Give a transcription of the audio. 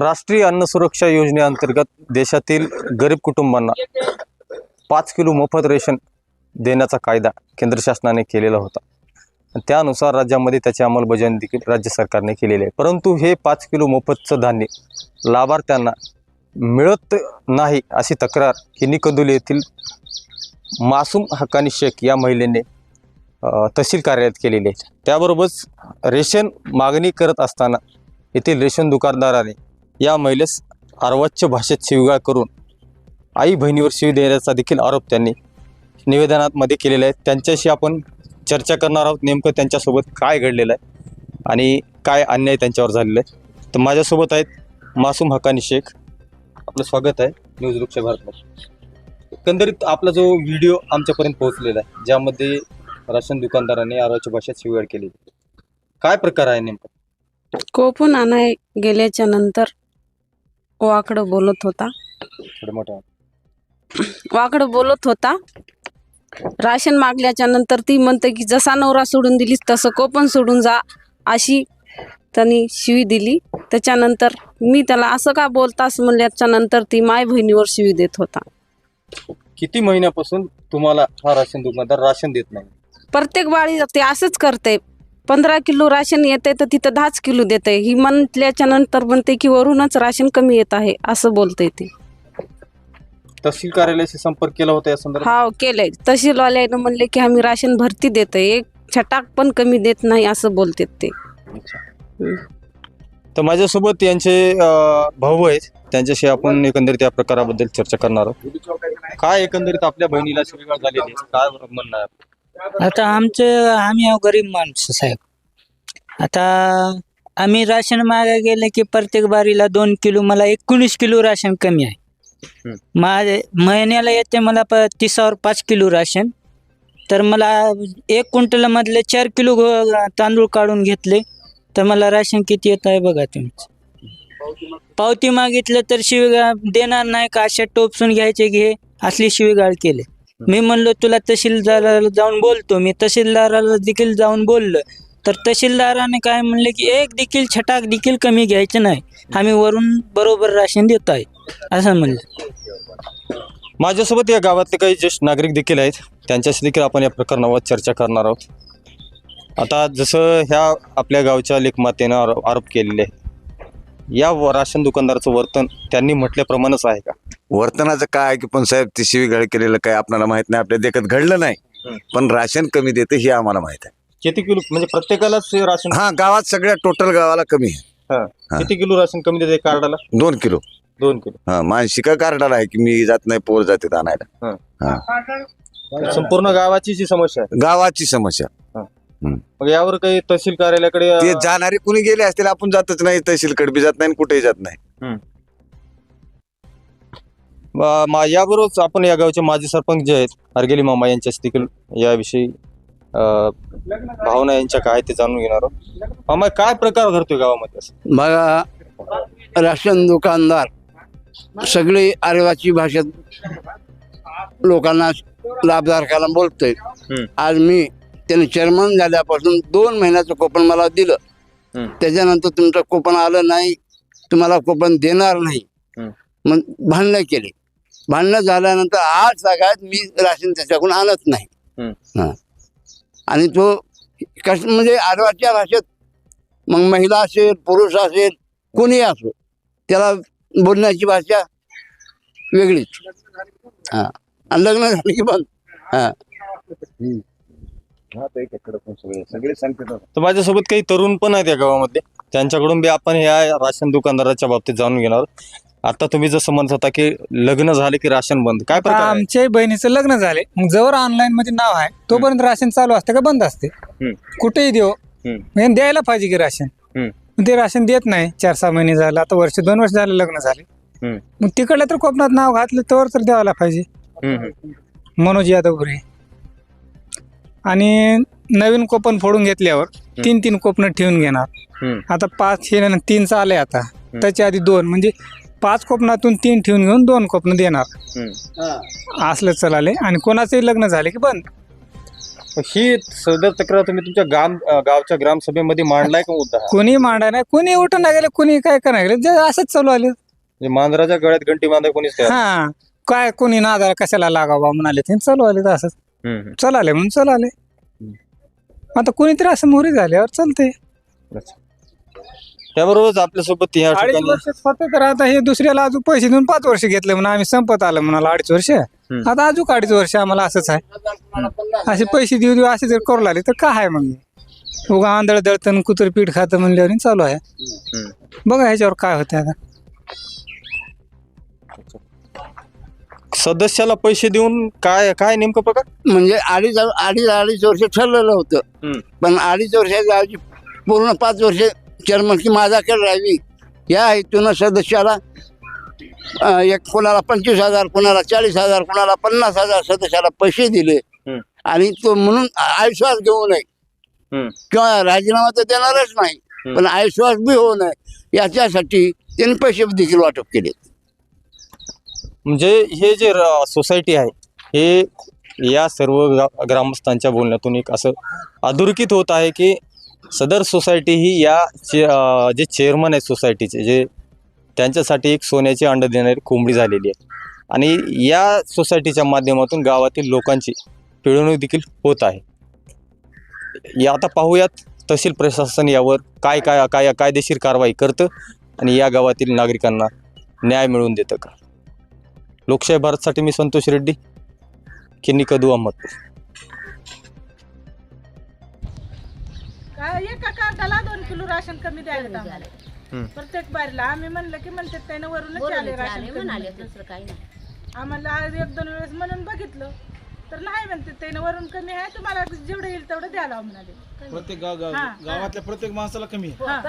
राष्ट्रीय अन्न सुरक्षा योजनेअंतर्गत देशातील गरीब कुटुंबांना पाच किलो मोफत रेशन देण्याचा कायदा केंद्र शासनाने केलेला होता. त्यानुसार राज्यामध्ये त्याची अंमलबजावणी देखील राज्य सरकारने केलेली आहे. परंतु हे पाच किलो मोफतचं धान्य लाभार्थ्यांना मिळत नाही अशी तक्रार ही कंदुली येथील मासूम हक्कानी शेख या महिलेने तहसील कार्यालयात केलेली आहे. त्याबरोबरच रेशन मागणी करत असताना येथील रेशन दुकानदाराने या महिलेस अर्वाच्य भाषेत शिवगाळ करून आई बहिणीवर शिव देण्याचा देखील आरोप त्यांनी निवेदनामध्ये केलेला आहे. त्यांच्याशी आपण चर्चा करणार आहोत. नेमकं त्यांच्यासोबत काय घडलेलं आहे आणि काय अन्याय त्यांच्यावर झालेला आहे. तर माझ्यासोबत आहेत मासूम हकानी शेख. आपलं स्वागत आहे न्यूज वृक्ष भारतमध्ये. एकंदरीत आपला जो व्हिडिओ आमच्यापर्यंत पोहोचलेला आहे ज्यामध्ये राशन दुकानदाराने अर्वाच्य भाषेत शिवगाळ केली. काय प्रकार आहे नेमका? कोपून आणाय गेल्याच्यानंतर वाकडं बोलत होता. वाकडं. बोलत होता. राशन मागल्याच्या नंतर ती म्हणते की जसा नवरा सोडून दिलीस तसं कोपन सोडून जा अशी त्यांनी शिवी दिली. त्याच्यानंतर मी त्याला असं का बोलतास म्हणल्याच्या नंतर ती माय बहिणीवर शिवी देत होता. किती महिन्यापासून तुम्हाला हा राशन दुकानदार राशन देत नाही? प्रत्येक बाळी ते असंच करते. पंधरा किलो राशन येते तर तिथं दहाच किलो देते ही म्हटल्याच्या नंतर म्हणते की वरूनच राशन कमी येत आहे असं बोलते ती. तहसील कार्यालयाशी संपर्क केला होता या संदर्भात? हा केलंय. तहसीलवाल्यानं म्हणले की आम्ही राशन भरती देतोय एक छटाक पण कमी देत नाही असं बोलतात ते. तर माझ्यासोबत यांचे अं, भाऊ आहेत. त्यांच्याशी आपण एकंदरीत या प्रकाराबद्दल चर्चा करणार आहोत. काय एकंदरीत आपल्या बहिणीला शिवीगाळ झालेली आहे? काय म्हणणं आहे? आता आमचं आम्ही आहो गरीब माणसं साहेब. आता आम्ही राशन मागा गेले की प्रत्येक बारीला दोन किलो मला एकोणीस किलो राशन कमी आहे. माझे महिन्याला येते मला प तिसावर पाच किलो राशन. तर मला एक क्विंटलमधले चार किलो तांदूळ काढून घेतले. तर मला राशन किती येत आहे बघा तुम्ही. पावती मागितलं तर शिवीगाळ देणार नाही का? अशा टोपसून घ्यायचे घे. असली शिवीगाळ केले. मी म्हणलो तुला तहसीलदाराला जाऊन बोलतो. मी तहसीलदाराला देखील जाऊन बोललो. तर तहसीलदाराने काय म्हणले की एक देखील छटाक देखील कमी घ्यायचं नाही. आम्ही वरून बरोबर राशन देत आहे. असं म्हणलं. माझ्यासोबत या गावातले काही ज्येष्ठ नागरिक देखील आहेत. त्यांच्याशी देखील आपण या प्रकरणावर चर्चा करणार आहोत. आता जसं ह्या आपल्या गावच्या लेखमातेनं आरो- आरोप केलेले आहे या व- राशन दुकानदाराचं वर्तन त्यांनी म्हटल्याप्रमाणेच आहे का? वर्तनाचं काय आहे की पण साहेब ती शिवीगाळ केलेलं काय आपल्याला माहीत नाही आपल्या देखत घडलं नाही. हं. पण राशन कमी देते हे आम्हाला माहीत आहे. किती किलो म्हणजे प्रत्येकालाच हे राशन हा गावात सगळ्या टोटल गावाला कमी आहे. हा. किती किलो राशन कमी देते कार्डाला? दोन किलो. दोन किलो. हा मानसिका कार्डाला आहे की मी जात नाही पोर जाते आणायला. संपूर्ण गावाची जी समस्या आहे. गावाची समस्या. मग यावर काही तहसील कार्यालयाकडे ते अं, जाणारे कुणी गेले असतील आपण जातच नाही तहसीलकडे बी जात नाही आणि कुठेही जात नाही. मा- याबरोबरच आपण या गावचे माजी सरपंच जे आहेत हरगेली मामा यांच्याशी देखील याविषयी अं, भावना यांच्या काय ते जाणून घेणार आहोत. मामा काय प्रकार घडतोय गावामध्ये? असं? बघा राशन दुकानदार सगळी आदिवासी भाषेत लोकांना लाभधारकाला बोलतोय. हम्म. आज मी त्याने चेअरमन झाल्यापासून दोन महिन्याचं कोपन मला दिलं. त्याच्यानंतर तुमचं कोपन आलं नाही तुम्हाला कोपन देणार नाही. मग भांडणं केली. भांडणं झाल्यानंतर आज सगळ्यात मी राशन त्याच्याकडून आणत नाही. हा. आणि तो कस म्हणजे आदिवासी भाषेत मग महिला असेल पुरुष असेल कोणी असो त्याला बोलण्याची भाषा वेगळीच. हा. आणि लग्न झालं की बंद. हा. सगळे सांगतात तर माझ्यासोबत काही तरुण पण आहेत या गावामध्ये त्यांच्याकडून बी आपण ह्या राशन दुकानदाराच्या बाबतीत जाणून घेणार आहोत. आता तुम्ही जसं म्हणत होता की लग्न झाले की राशन बंद काय प्रकार आहे? आमच्या बहिणीचं लग्न झाले मग जवळ ऑनलाईन मध्ये नाव आहे तोपर्यंत राशन चालू असते का बंद असते हम्म. कुठेही देऊ हम्म. म्हणजे द्यायला पाहिजे की राशन हम्म. मग ते राशन देत नाही चार सहा महिने झालं आता वर्ष दोन वर्ष झाले लग्न झाले हम्म. मग तिकडल्या तर कोकणात नाव घातलं तर तर द्यायला पाहिजे हम्म, हम्म. मनोज यादव गुरे आणि नवीन कोपन फोडून घेतल्यावर तीन तीन कोपन ठेवून घेणार. आता पाच हे न- तीनचं आलंय आता. त्याच्या आधी दोन. म्हणजे पाच कोपनातून तीन ठेवून घेऊन दोन कोपन देणार. असलं चलाले. आणि कोणाचंही लग्न झाले की बंद. ही सदर तक्रार तुम्ही तुमच्या गाम अं, गावच्या ग्रामसभेमध्ये मांडलाय का मुद्दा? कोणी मांडा नाही. कोणी उठून नाही गेले कोणी काय करा गेले? जे असंच चालू आले. म्हणजे मांजराच्या गळ्यात घंटी बांधाय कोणीच हा. काय कोणी नादाला कशाला लागावा म्हणाले ते चालू आले तर असंच. हम्म, हम्म. चलाले म्हणून चलाले. आता कोणीतरी असं मोहरी झाल्यावर चालते. त्याबरोबरच आपल्यासोबत या अडीच ठिकाणी वर्ष होतं तर आता हे दुसऱ्याला अजून पैसे देऊन पाच वर्ष घेतले म्हणून आम्ही संपत आलं म्हणाला अडीच वर्ष. आता अजून अडीच वर्ष आम्हाला असंच आहे. असे पैसे देऊ देऊ असे जर करू लागले तर काय आहे मग? उगा आंधळ दळतन कुत्र पीठ खातं म्हणल्यावर चालू आहे. हम्म. बघा ह्याच्यावर काय होतं आता. सदस्याला पैसे देऊन काय काय नेमकं प्रकार? म्हणजे अडीच अडीच अडीच वर्ष ठरलेलं होतं. पण अडीच वर्षाची पूर्ण पाच वर्ष चेअरमनची माझ्याकडे राहावी. या हेतूनं सदस्याला एक कोणाला पंचवीस हजार कोणाला चाळीस हजार कोणाला पन्नास हजार सदस्याला पैसे दिले. आणि तो म्हणून आयुष्यात घेऊ नये. किंवा राजीनामा तर देणारच नाही. पण आयुष्यात बी होऊ नये. याच्यासाठी त्यांनी पैसे देखील वाटप केले म्हणजे हे जे र- सोसायटी आहे हे या सर्व ग्रामस्थांच्या बोलण्यातून एक असं अधोरेखित होत आहे की सदर सोसायटी ही या चे- जे चेअरमन आहेत सोसायटीचे जे त्यांच्यासाठी एक सोन्याची अंड देणारी कोंबडी झालेली आहे. आणि या सोसायटीच्या माध्यमातून गावातील लोकांची पिळवणूक देखील होत आहे. या आता पाहूयात तहसील प्रशासन यावर काय काय काय कायदेशीर कारवाई करतं आणि या गावातील नागरिकांना न्याय मिळवून देतं का? लोकशाही भारतसाठी मी संतोष रेड्डी किन्नी कदू अहमदपूर काय एका कार्डाला दोन किलो राशन कमी द्यायला आम्हाला प्रत्येक बारीला आम्ही म्हणलं की म्हणते त्यानं वरूनच आले राशन कमी म्हणते. आम्हाला आज एक दोन वेळेस म्हणून बघितलं. तर नाही म्हणते त्यानं वरून कमी आहे तुम्हाला जेवढं येईल तेवढं द्यायला म्हणाले प्रत्येक गाव गाव- हा. गावातल्या प्रत्येक माणसाला कमी आहे. हा.